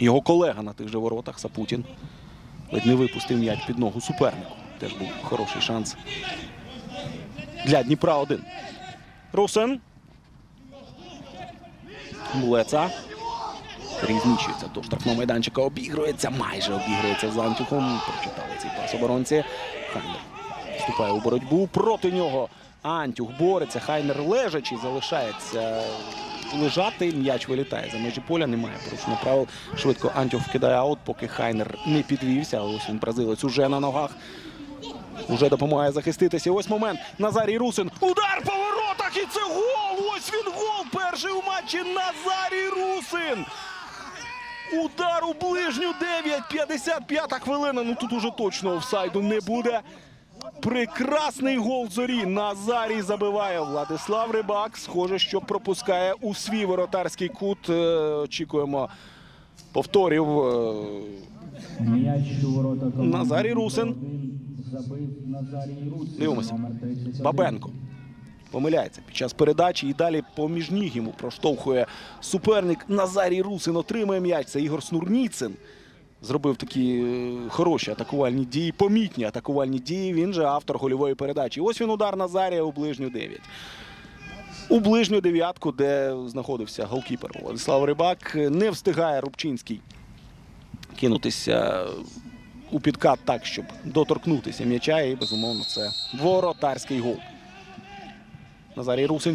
Його колега на тих же воротах Сапутін ледь не випустив м'яч під ногу супернику. Теж був хороший шанс для Дніпра 1. Русин. Мулеца. Різнічується до штрафного майданчика. Обігрується, майже обігрується з Антюхом. Прочитали цей пас оборонці. Хайнер вступає у боротьбу. Проти нього Антюх бореться. Хайнер лежачий залишається лежати. М'яч вилітає за межі поля. Немає порушення правил. Швидко Антюх вкидає аут, поки Хайнер не підвівся. Ось він бразилець уже на ногах. Уже допомагає захиститися. Ось момент. Назарій Русин. Удар по воротах! І це гол! Ось він гол! Перший у матчі Назарій Русин! Удар у ближню 9, 55 хвилина. Ну тут уже точно офсайду не буде. Прекрасний гол зорі. Назарій забиває Владислав Рибак. Схоже, що пропускає у свій воротарський кут. Е, Очікуємо повторів. Е, Назарій Русин. Дивимося. Бабенко помиляється під час передачі і далі поміж ніг йому проштовхує суперник. Назарій Русин отримує м'яч. Це Ігор Снурніцин. Зробив такі е, хороші атакувальні дії, помітні атакувальні дії. Він же автор гольової передачі. Ось він удар Назарія у ближню 9. У ближню дев'ятку, де знаходився голкіпер Владислав Рибак, не встигає Рубчинський кинутися у підкат так, щоб доторкнутися м'яча. І безумовно це воротарський гол. Назарій Русин